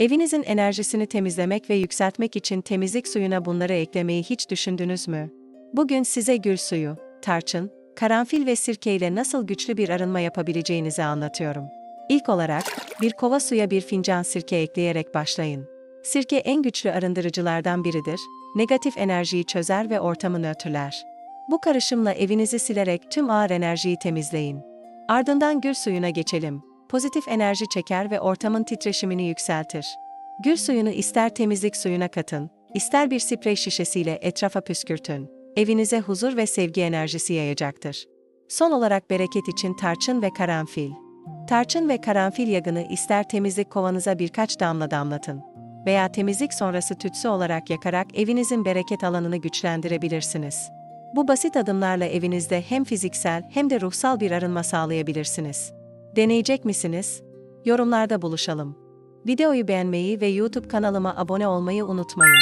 Evinizin enerjisini temizlemek ve yükseltmek için temizlik suyuna bunları eklemeyi hiç düşündünüz mü? Bugün size gül suyu, tarçın, karanfil ve sirke ile nasıl güçlü bir arınma yapabileceğinizi anlatıyorum. İlk olarak, bir kova suya bir fincan sirke ekleyerek başlayın. Sirke en güçlü arındırıcılardan biridir, negatif enerjiyi çözer ve ortamı nötrler. Bu karışımla evinizi silerek tüm ağır enerjiyi temizleyin. Ardından gül suyuna geçelim. Pozitif enerji çeker ve ortamın titreşimini yükseltir. Gül suyunu ister temizlik suyuna katın, ister bir sprey şişesiyle etrafa püskürtün. Evinize huzur ve sevgi enerjisi yayacaktır. Son olarak bereket için tarçın ve karanfil. Tarçın ve karanfil yagını ister temizlik kovanıza birkaç damla damlatın veya temizlik sonrası tütsü olarak yakarak evinizin bereket alanını güçlendirebilirsiniz. Bu basit adımlarla evinizde hem fiziksel hem de ruhsal bir arınma sağlayabilirsiniz. Deneyecek misiniz? Yorumlarda buluşalım. Videoyu beğenmeyi ve YouTube kanalıma abone olmayı unutmayın.